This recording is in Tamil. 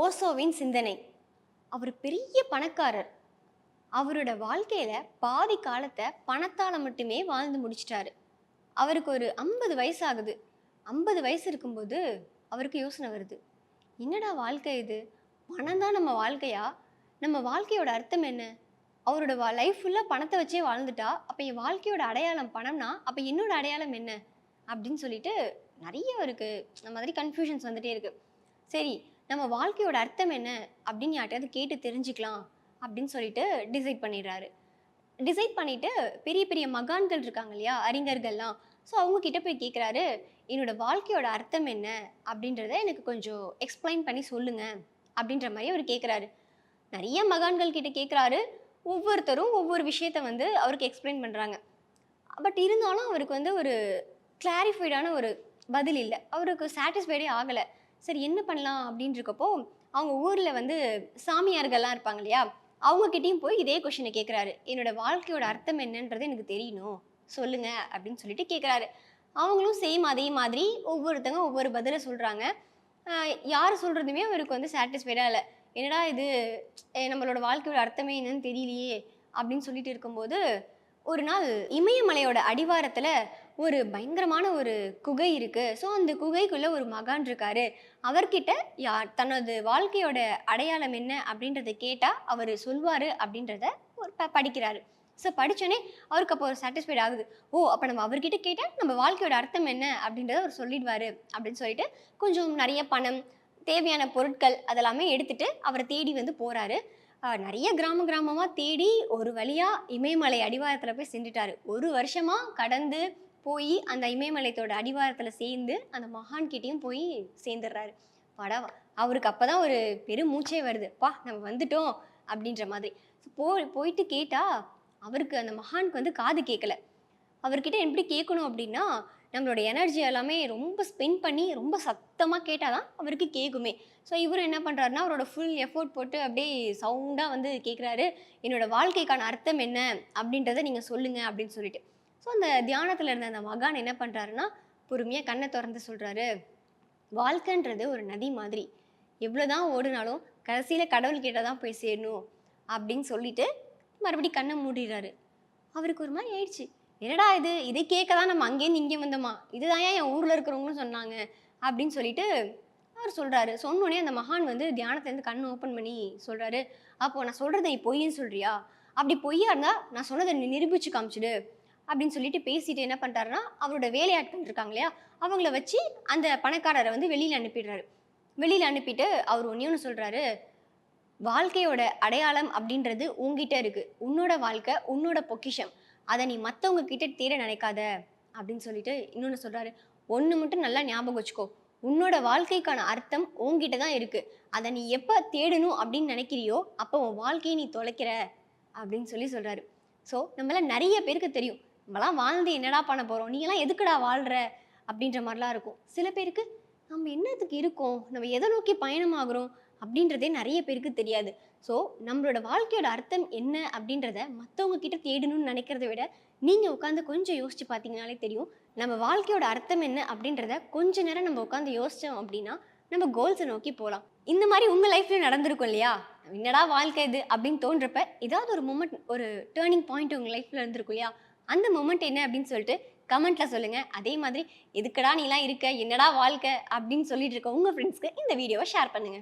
ஓசோவின் சிந்தனை. அவர் பெரிய பணக்காரர். அவரோட வாழ்க்கையில் பாதி காலத்தை பணத்தால் மட்டுமே வாழ்ந்து முடிச்சிட்டாரு. அவருக்கு ஒரு ஐம்பது வயசு ஆகுது ஐம்பது வயசு இருக்கும்போது அவருக்கு யோசனை வருது. என்னடா வாழ்க்கை இது? பணம் தான் நம்ம வாழ்க்கையா? நம்ம வாழ்க்கையோட அர்த்தம் என்ன? அவரோட வா லைஃப் ஃபுல்லாக பணத்தை வச்சே வாழ்ந்துட்டா அப்போ என் வாழ்க்கையோட அடையாளம் பணம்னா அப்போ என்னோட அடையாளம் என்ன? அப்படின்னு சொல்லிட்டு நிறைய இருக்குது இந்த மாதிரி கன்ஃபியூஷன்ஸ் வந்துகிட்டே இருக்குது சரி நம்ம வாழ்க்கையோட அர்த்தம் என்ன அப்படின்னு யார்ட்டையாவது கேட்டு தெரிஞ்சுக்கலாம் அப்படின்னு சொல்லிட்டு டிசைட் பண்ணிடுறாரு. டிசைட் பண்ணிட்டு பெரிய பெரிய மகான்கள் இருக்காங்க இல்லையா அறிஞர்கள்லாம். ஸோ அவங்க கிட்ட போய் கேட்குறாரு என்னோட வாழ்க்கையோட அர்த்தம் என்ன? அப்படின்றத எனக்கு கொஞ்சம் எக்ஸ்பிளைன் பண்ணி சொல்லுங்க அப்படின்ற மாதிரி அவர் கேட்குறாரு நிறைய மகான்கள் கிட்ட கேட்குறாரு ஒவ்வொருத்தரும் ஒவ்வொரு விஷயத்த வந்து அவருக்கு எக்ஸ்பிளைன் பண்ணுறாங்க பட் இருந்தாலும் அவருக்கு வந்து ஒரு கிளாரிஃபைடான ஒரு பதில் இல்லை. அவருக்கு சாட்டிஸ்ஃபைடே ஆகலை. சரி என்ன பண்ணலாம் அப்படின்னு இருக்கப்போ அவங்க ஊரில் வந்து சாமியார்கள்லாம் இருப்பாங்க இல்லையா? அவங்கக்கிட்டேயும் போய் இதே கொஷினை கேட்குறாரு என்னோட வாழ்க்கையோட அர்த்தம் என்னன்றது எனக்கு தெரியணும். சொல்லுங்க அப்படின்னு சொல்லிட்டு கேட்குறாரு அவங்களும் சேம் அதே மாதிரி ஒவ்வொருத்தங்க ஒவ்வொரு பதிலை சொல்கிறாங்க யார் சொல்கிறதுமே அவருக்கு வந்து சாட்டிஸ்ஃபைடாக இல்லை. என்னடா இது? நம்மளோட வாழ்க்கையோட அர்த்தமே என்னன்னு தெரியலையே அப்படின்னு சொல்லிட்டு இருக்கும்போது ஒரு நாள் இமயமலையோட அடிவாரத்தில் ஒரு பயங்கரமான ஒரு குகை இருக்குது ஸோ அந்த குகைக்குள்ளே ஒரு மகான் இருக்காரு. அவர்கிட்ட யார் தனது வாழ்க்கையோட அடையாளம் என்ன அப்படின்றத கேட்டால் அவர் சொல்வார் அப்படின்றத ஒரு ப- படிக்கிறாரு. ஸோ படிச்சோடனே அவருக்கு அப்போ ஒரு சாட்டிஸ்ஃபைட் ஆகுது. ஓ அப்போ நம்ம அவர்கிட்ட கேட்டால் நம்ம வாழ்க்கையோட அர்த்தம் என்ன அப்படின்றத அவர் சொல்லிடுவார் அப்படின்னு சொல்லிட்டு கொஞ்சம் நிறைய பணம் தேவையான பொருட்கள் அதெல்லாமே எடுத்துகிட்டு அவரை தேடி வந்து போகிறாரு நிறைய கிராம கிராமமாக தேடி ஒரு வழியாக இமயமலை அடிவாரத்தில் போய் சென்றுட்டார். ஒரு வருஷமாக கடந்து போய் அந்த இமயமலைத்தோட அடிவாரத்தில் சேர்ந்து அந்த மகான்கிட்டேயும் போய் சேர்ந்துடுறாரு. படா அவருக்கு அப்போ தான் ஒரு பெரும் மூச்சே வருது. பா நம்ம வந்துட்டோம் அப்படின்ற மாதிரி. போ போயிட்டு கேட்டா அவருக்கு அந்த மகானுக்கு வந்து காது கேட்கல அவர்கிட்ட எப்படி கேட்கணும் அப்படின்னா நம்மளோட எனர்ஜி எல்லாமே ரொம்ப ஸ்பெண்ட் பண்ணி ரொம்ப சத்தமாக கேட்டால் தான் அவருக்கு கேட்குமே ஸோ இவர் என்ன பண்ணுறாருன்னா அவரோட ஃபுல் எஃபோர்ட் போட்டு அப்படியே சவுண்டாக வந்து கேட்குறாரு என்னோட வாழ்க்கைக்கான அர்த்தம் என்ன அப்படின்றத நீங்கள் சொல்லுங்கள் அப்படின்னு சொல்லிட்டு. ஸோ அந்த தியானத்தில் இருந்த அந்த மகான் என்ன பண்ணுறாருன்னா பொறுமையாக கண்ணை திறந்து சொல்கிறாரு வாழ்க்கைன்றது ஒரு நதி மாதிரி. எவ்வளோதான் ஓடுனாலும் கடைசியில் கடவுள்கிட்ட தான் போய் சேரணும் அப்படின்னு சொல்லிட்டு மறுபடியும் கண்ணை மூடிடுறாரு. அவருக்கு ஒரு மாதிரி ஆயிடுச்சு. என்னடா இது? இதை கேட்க தான் நம்ம அங்கேருந்து இங்கே வந்தோமா? இதுதான் ஏன் என் ஊரில் இருக்கிறவங்களும் சொன்னாங்க அப்படின்னு சொல்லிட்டு அவர் சொல்கிறாரு சொன்னோடனே அந்த மகான் வந்து தியானத்துலேருந்து கண் ஓப்பன் பண்ணி சொல்கிறாரு அப்போ நான் சொல்கிறத நீ பொய்ன்னு சொல்கிறியா அப்படி பொய்யா இருந்தால் நான் சொன்னதை நிரூபிச்சு காமிச்சிடு. அப்படின்னு சொல்லிட்டு பேசிட்டு என்ன பண்ணுறாருன்னா அவரோட வேலையாட்கள் இருக்காங்க இல்லையா அவங்கள வச்சு அந்த பணக்காரரை வந்து வெளியில் அனுப்பிடுறாரு. வெளியில் அனுப்பிட்டு அவர் ஒன்றே ஒன்று சொல்கிறாரு வாழ்க்கையோட அடையாளம் அப்படின்றது உன்கிட்ட இருக்குது உன்னோட வாழ்க்கை உன்னோட பொக்கிஷம். அதை நீ மற்றவங்க கிட்ட தேட நினைக்காத. அப்படின்னு சொல்லிட்டு இன்னொன்று சொல்கிறாரு ஒன்று மட்டும் நல்லா ஞாபகம் வச்சுக்கோ. உன்னோட வாழ்க்கைக்கான அர்த்தம் உன்கிட்ட தான் இருக்குது அதை நீ எப்போ தேடணும் அப்படின்னு நினைக்கிறியோ அப்போ உன் வாழ்க்கையை நீ தொலைக்கிற அப்படின்னு சொல்லி சொல்கிறாரு ஸோ நம்மள நிறைய பேருக்கு தெரியும். நம்மலாம் வாழ்ந்து என்னடா பண்ண போகிறோம் நீங்களாம் எதுக்குடா வாழ்கிற அப்படின்ற மாதிரிலாம் இருக்கும். சில பேருக்கு நம்ம என்னத்துக்கு இருக்கோம்? நம்ம எதை நோக்கி பயணமாகிறோம்? அப்படின்றதே நிறைய பேருக்கு தெரியாது. ஸோ நம்மளோட வாழ்க்கையோட அர்த்தம் என்ன? அப்படின்றத மற்றவங்க கிட்ட தேடணும்னு நினைக்கிறத விட நீங்கள் உட்காந்து கொஞ்சம் யோசிச்சு பார்த்தீங்கனாலே தெரியும் நம்ம வாழ்க்கையோட அர்த்தம் என்ன? அப்படின்றத கொஞ்ச நேரம் நம்ம உட்காந்து யோசித்தோம் அப்படின்னா நம்ம கோல்ஸை நோக்கி போகலாம். இந்த மாதிரி உங்கள் லைஃப்பில் நடந்திருக்கும் இல்லையா? என்னடா வாழ்க்கை இது? அப்படின்னு தோன்றப்ப ஏதாவது ஒரு மூமெண்ட் ஒரு டேர்னிங் பாயிண்ட் உங்கள் லைஃப்ல இருந்திருக்கும் இல்லையா? அந்த மூமெண்ட் என்ன அப்படின்னு சொல்லிட்டு கமெண்ட்ல சொல்லுங்க. அதே மாதிரி எதுக்கடா நீலாம் இருக்க? என்னடா வாழ்க்கை? அப்படின்னு சொல்லிட்டு இருக்க உங்க ஃப்ரெண்ட்ஸ்க்கு இந்த வீடியோவை ஷேர் பண்ணுங்க.